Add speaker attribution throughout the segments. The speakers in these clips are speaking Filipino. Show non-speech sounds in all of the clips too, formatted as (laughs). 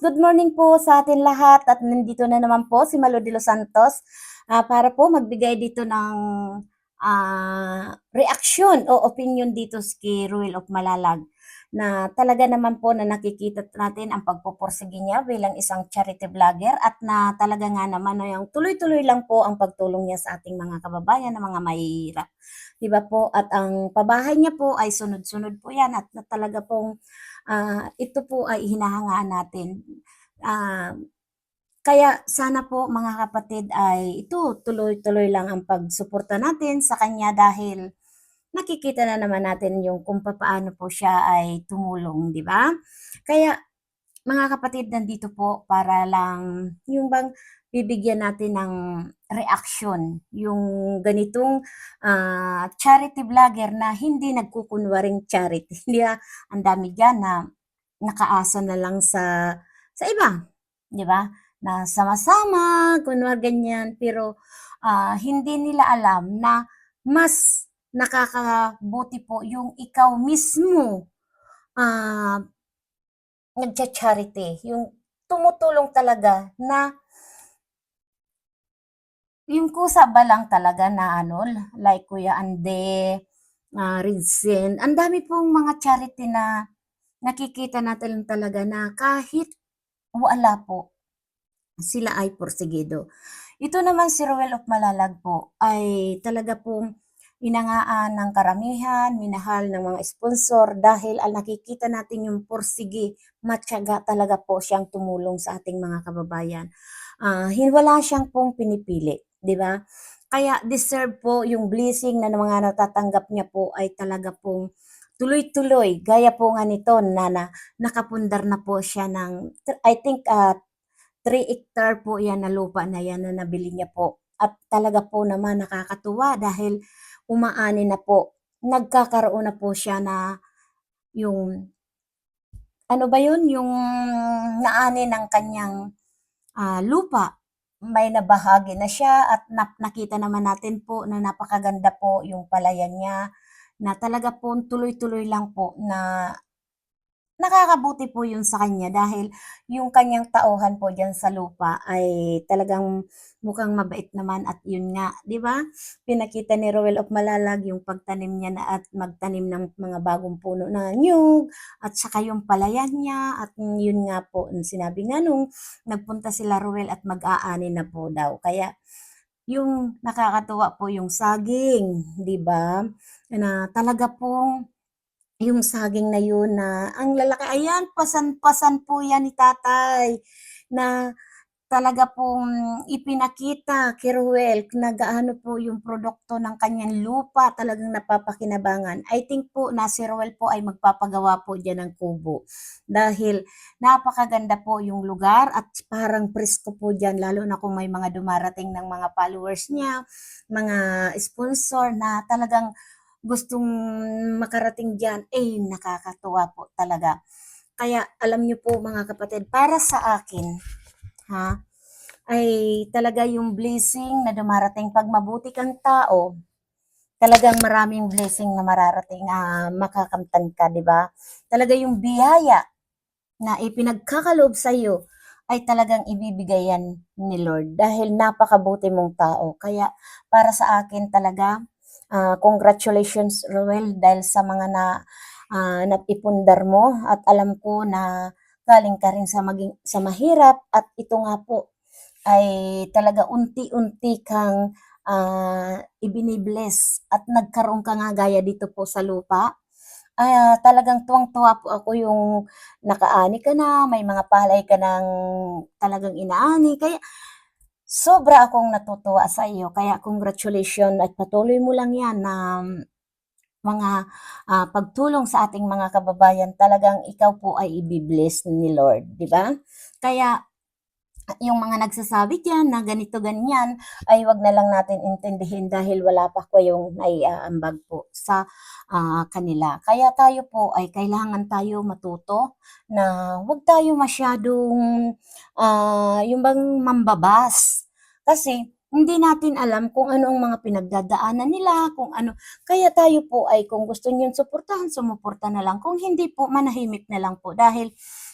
Speaker 1: good morning po sa atin lahat at nandito na naman po si Malo de los Santos ah, para po magbigay dito ng ah, reaksyon o opinion dito kay Ruel of Malalag na talaga naman po na nakikita natin ang pagpupursige niya bilang isang charity vlogger at na talaga nga naman na yung tuloy-tuloy lang po ang pagtulong niya sa ating mga kababayan na mga mahihirap. Di ba po? At ang pabahay niya po ay sunod-sunod po yan at na talaga pong ah, ito po ay hinahangaan natin. Ah, kaya sana po mga kapatid ay ito tuloy-tuloy lang ang pagsuporta natin sa kanya dahil nakikita na naman natin yung kung paano po siya ay tumulong, di ba? Kaya mga kapatid, nandito po para lang yung bang bibigyan natin ng reaction yung ganitong ah, charity vlogger na hindi nagkukunwaring charity. Hindi ah, ang dami diyan na nakaasa na lang sa sa iba, 'di ba? Na sama-sama, kunwari ganyan, pero ah, hindi nila alam na mas nakakabuti po yung ikaw mismo ah nagcha-charity, yung tumutulong talaga na yung kusa ba lang talaga na ano, like Kuya Ande, ah, Ridzen, ang dami pong mga charity na nakikita natin talaga na kahit wala po, sila ay porsigido. Ito naman si Ruel of Malalag po ay talaga pong inangaan ng karamihan, minahal ng mga sponsor dahil al nakikita natin yung porsige, matyaga talaga po siyang tumulong sa ating mga kababayan. Hin wala siyang pong pinipili, 'di ba? Kaya deserve po yung blessing na mga natatanggap niya po ay talaga pong tuloy-tuloy. Gaya po nga nito na, na nakapundar na po siya ng I think ah 3 hectare po 'yan na lupa na 'yan na nabili niya po. At talaga po naman nakakatuwa dahil umaani na po. Nagkakaroon na po siya na yung ano ba yun? Yung naani ng kanyang ah, lupa. May nabahagi na siya at nap nakita naman natin po na napakaganda po yung palayan niya na talaga pong tuloy-tuloy lang po na nakakabuti po yun sa kanya dahil yung kanyang tauhan po diyan sa lupa ay talagang mukhang mabait naman at yun nga, 'di ba? Pinakita ni Roel of Malalag yung pagtanim niya na at magtanim ng mga bagong puno na niyog at saka yung palayan niya at yun nga po, sinabi nga nung nagpunta sila Roel at mag-aani na po daw. Kaya yung nakakatuwa po yung saging, 'di ba? Na talaga pong yung saging na yun na ang lalaki, ayan, pasan-pasan po yan ni tatay na talaga pong ipinakita kay Ruel na gaano po yung produkto ng kanyang lupa talagang napapakinabangan. I think po na si Ruel po ay magpapagawa po dyan ng kubo dahil napakaganda po yung lugar at parang presko po dyan lalo na kung may mga dumarating ng mga followers niya, mga sponsor na talagang gustong makarating diyan, eh nakakatuwa po talaga. Kaya alam niyo po mga kapatid, para sa akin, ha, ay talaga yung blessing na dumarating pag mabuti kang tao, talagang maraming blessing na mararating na makakamtan ka, di ba? Talaga yung biyaya na ipinagkakaloob sa iyo ay talagang ibibigay ni Lord dahil napakabuti mong tao. Kaya para sa akin talaga, Ah, congratulations Roel dahil sa mga na ah, napipundar mo at alam ko na galing ka rin sa maging sa mahirap at ito nga po ay talaga unti-unti kang ah, ibinibless at nagkaroon ka nga gaya dito po sa lupa. Ay, ah, talagang tuwang-tuwa po ako yung nakaani ka na, may mga palay ka ng talagang inaani. Kaya Sobra akong natutuwa sa iyo kaya congratulations at patuloy mo lang 'yan na mga, ah, pagtulong sa ating mga kababayan talagang ikaw po ay ibi-bless ni Lord, 'di ba? Kaya yung mga nagsasabi diyan na ganito ganyan ay 'wag na lang natin intindihin dahil wala pa kayong naiaambag po sa, ah, kanila. Kaya tayo po ay kailangan tayo matuto na 'wag tayo masyadong, ah, yung bang mambabas. Kasi hindi natin alam kung ano ang mga pinagdadaanan nila, kung ano. Kaya tayo po ay kung gusto niyong suportahan, sumuporta na lang. Kung hindi po, manahimik na lang po. Dahil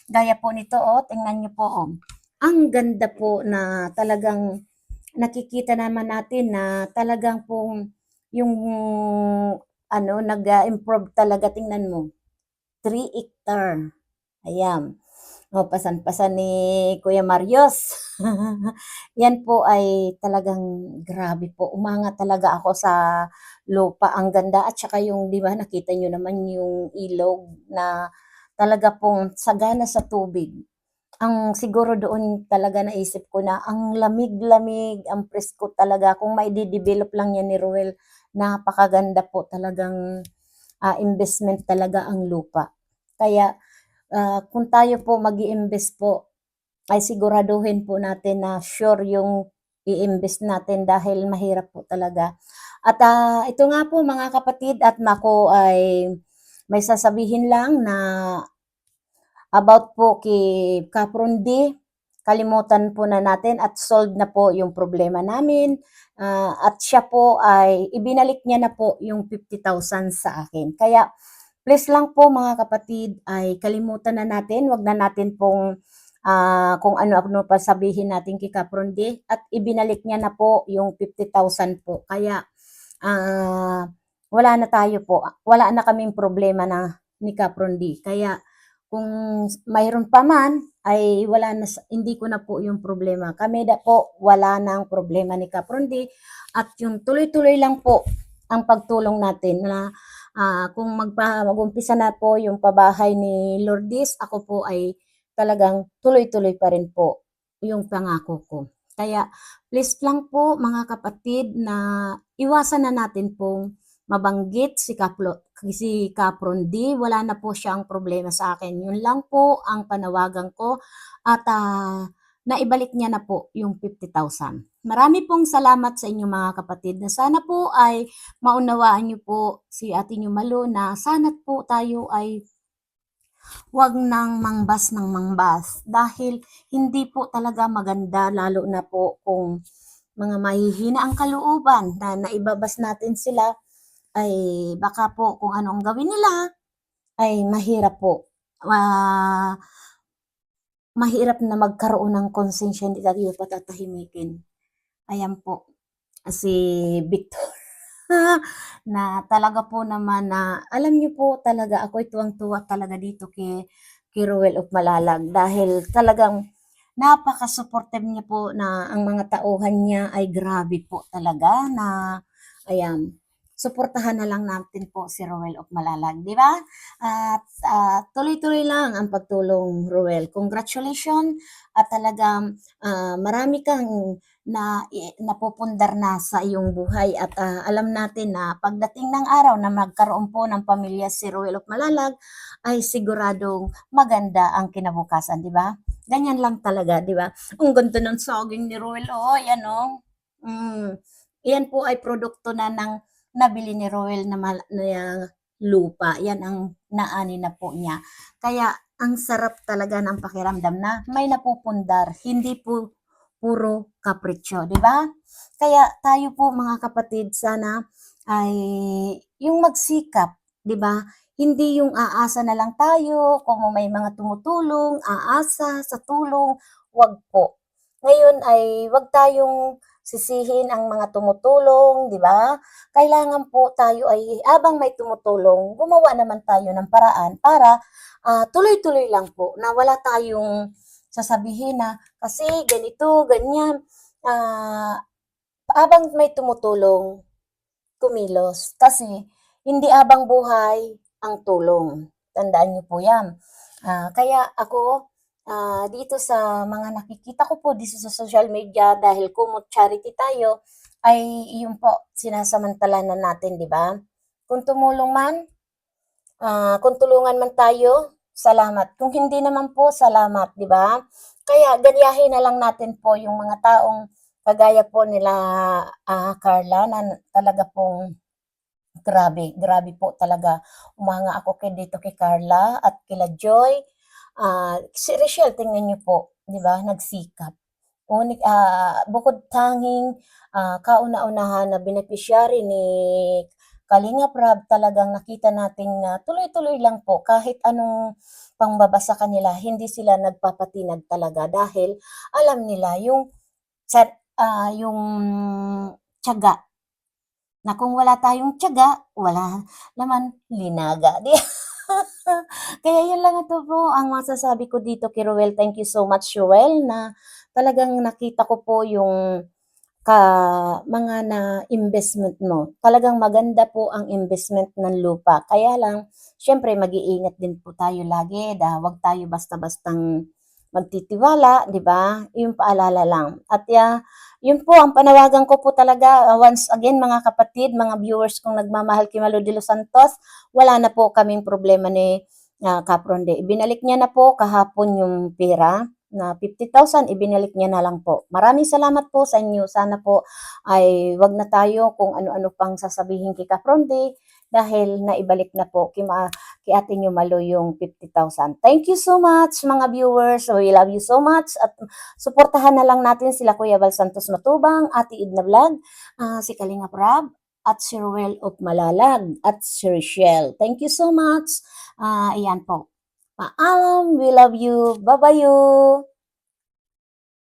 Speaker 1: Gaya po nito, oh, tingnan niyo po, oh. Ang ganda po na talagang nakikita naman natin na talagang pong yung ano, nag-improve talaga. Tingnan mo. 3 hectare. Ayan. O, pasan-pasan ni Kuya Marios. (laughs) Yan po ay talagang grabe po. Umangat talaga ako sa lupa. Ang ganda. At saka yung, di ba, nakita nyo naman yung ilog na talaga pong sagana sa tubig. Ang siguro doon talaga naisip ko na ang lamig-lamig, ang presko talaga. Kung may develop lang yan ni Ruel, napakaganda po talagang ah, investment talaga ang lupa. Kaya ah, kung tayo po mag invest po, ay siguraduhin po natin na sure yung i-invest natin dahil mahirap po talaga. At ah, ito nga po mga kapatid at mako ay may sasabihin lang na about po kay Kapron D, kalimutan po na natin at solved na po yung problema namin. Ah, at siya po ay ibinalik niya na po yung 50,000 sa akin. Kaya please lang po mga kapatid ay kalimutan na natin, wag na natin pong ah, kung ano-ano pa sabihin natin kay Kapron D at ibinalik niya na po yung 50,000 po. Kaya ah, wala na tayo po, wala na kaming problema na ni Kapron D. Kaya kung mayroon pa man, ay wala na, hindi ko na po yung problema. Kami na po, wala na ang problema ni Kaprondi. At yung tuloy-tuloy lang po ang pagtulong natin na ah, kung magpa, mag-umpisa na po yung pabahay ni Lourdes, ako po ay talagang tuloy-tuloy pa rin po yung pangako ko. Kaya please lang po mga kapatid na iwasan na natin pong mabanggit si Kaplo, si Kapron D. Wala na po siyang problema sa akin. Yun lang po ang panawagan ko at ah, naibalik niya na po yung 50,000. Marami pong salamat sa inyo mga kapatid na sana po ay maunawaan niyo po si Ate Malo na sana po tayo ay wag nang mangbas ng mangbas dahil hindi po talaga maganda lalo na po kung mga mahihina ang kalooban na naibabas natin sila ay baka po kung anong gawin nila ay mahirap po. Ah, mahirap na magkaroon ng konsensya hindi tayo patatahimikin. Ayan po, si Victor. (laughs) na talaga po naman na alam niyo po talaga ako'y tuwang-tuwa talaga dito kay, kay Ruel of Malalag dahil talagang napaka-supportive niya po na ang mga tauhan niya ay grabe po talaga na ayan suportahan na lang natin po si Ruel of Malalag, di ba? At ah, tuloy-tuloy lang ang pagtulong, Ruel. Congratulations at talagang ah, marami kang na napupundar na sa iyong buhay at ah, alam natin na pagdating ng araw na magkaroon po ng pamilya si Ruel of Malalag ay siguradong maganda ang kinabukasan, di ba? Ganyan lang talaga, di ba? Ang ganda ng saging ni Ruel, oh, yan oh. Mm. Yan po ay produkto na ng nabili ni Roel na, mal- na lupa. Yan ang naani na po niya. Kaya ang sarap talaga ng pakiramdam na may napupundar, hindi po puro kapritsyo, di ba? Kaya tayo po mga kapatid, sana ay yung magsikap, di ba? Hindi yung aasa na lang tayo, kung may mga tumutulong, aasa sa tulong, wag po. Ngayon ay wag tayong sisihin ang mga tumutulong, di ba? kailangan po tayo ay abang may tumutulong, gumawa naman tayo ng paraan para ah, tuloy-tuloy lang po na wala tayong sasabihin na kasi ganito, ganyan. Ah, abang may tumutulong, kumilos. Kasi hindi abang buhay ang tulong. Tandaan niyo po yan. Ah, kaya ako, ah, dito sa mga nakikita ko po dito sa social media dahil kumot charity tayo, ay yun po, sinasamantalanan natin, di ba? Kung tumulong man, ah, kung tulungan man tayo, salamat. Kung hindi naman po, salamat, di ba? Kaya ganyahin na lang natin po yung mga taong kagaya po nila ah, Carla na talaga pong grabe, grabe po talaga. Umanga ako kay dito kay Carla at kila Joy. Ah, si Rachel, tingnan niyo po, di ba? Nagsikap. Unik, ah, bukod tanging ah, kauna-unahan na beneficiary ni Kalinga Prab, talagang nakita natin na tuloy-tuloy lang po kahit anong pangbaba sa kanila, hindi sila nagpapatinag talaga dahil alam nila yung sa ah, yung tiyaga na kung wala tayong tiyaga, wala naman linaga. Di (laughs) (laughs) Kaya yun lang ito po ang masasabi ko dito kay Ruel. Thank you so much, Ruel, na talagang nakita ko po yung ka mga na investment mo. Talagang maganda po ang investment ng lupa. Kaya lang, syempre mag-iingat din po tayo lagi. Da, wag tayo basta-bastang magtitiwala, di ba? Yung paalala lang. At ya, yun po ang panawagan ko po talaga. Uh, once again, mga kapatid, mga viewers kong nagmamahal kay Malo de los Santos, wala na po kaming problema ni uh, Capronde. Ibinalik niya na po kahapon yung pera na 50,000, ibinalik niya na lang po. Maraming salamat po sa inyo. Sana po ay wag na tayo kung ano-ano pang sasabihin kay Capronde dahil naibalik na po kay, ma- kay ate nyo malo yung 50,000. Thank you so much mga viewers. We love you so much at suportahan na lang natin sila Kuya Val Santos Matubang, Ate Idna Vlog, ah, si Kalinga Prab, at si Ruel of Malalag, at si Rochelle. Thank you so much. Ah, ayan po. Paalam, we love you. Bye-bye you.